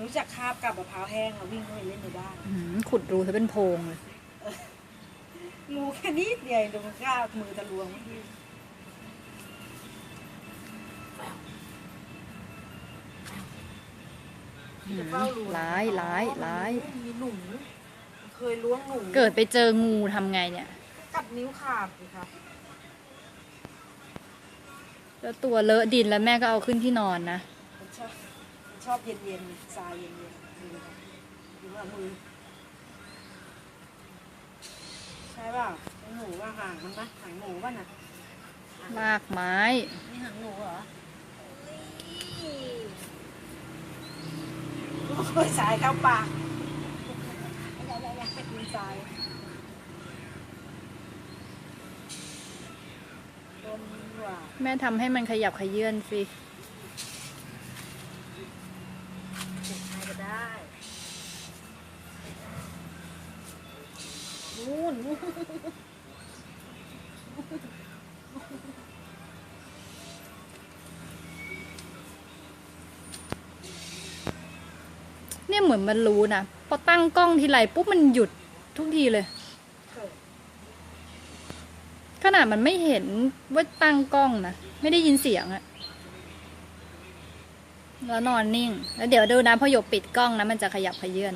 รู้จักคาบกับมะพร้าวแห้งเราวิ่งเข้าไปเล่นในบ้านอื้อหือขุดรูซะเป็นโพรงเลยงูแค่นิดเดียวเดี๋ยวมันกล้ามือจะลวงเมื่อกี้อื้อจะหืเฝ้าอรูร้ายร้ายร้าย มีหนูเคยล้วงหนูเกิดไปเจองูทำไงเนี่ย กัดนิ้วขาดสิครับแล้วตัวเลอะดินแล้วแม่ก็เอาขึ้นที่นอนนะมันชอบมัน ชอบเย็นเย็นๆทรายเย็นเย็นๆดูนะครับดูว่ามือ ใช่เปล่าไอ้หนูว่าหางมันปะหางหนูป่ะน่ะลากไม้ นี่หางหนูเหรอโอ้ยสายเข้าปากอย่าอย่าอย่าไปกินทรายโดนว่าแม่ทำให้มันขยับขยื่นสิ เด็กชายก็ได้ นู่นเนี่ยเหมือนมันรู้นะ พอตั้งกล้องทีไรปุ๊บมันหยุดทุกทีเลย ขนาดมันไม่เห็นว่าตั้งกล้องนะ ไม่ได้ยินเสียงอะแล้วนอนนิ่ง แล้วเดี๋ยวดูนะพอหยกปิดกล้องนะมันจะขยับขยื่น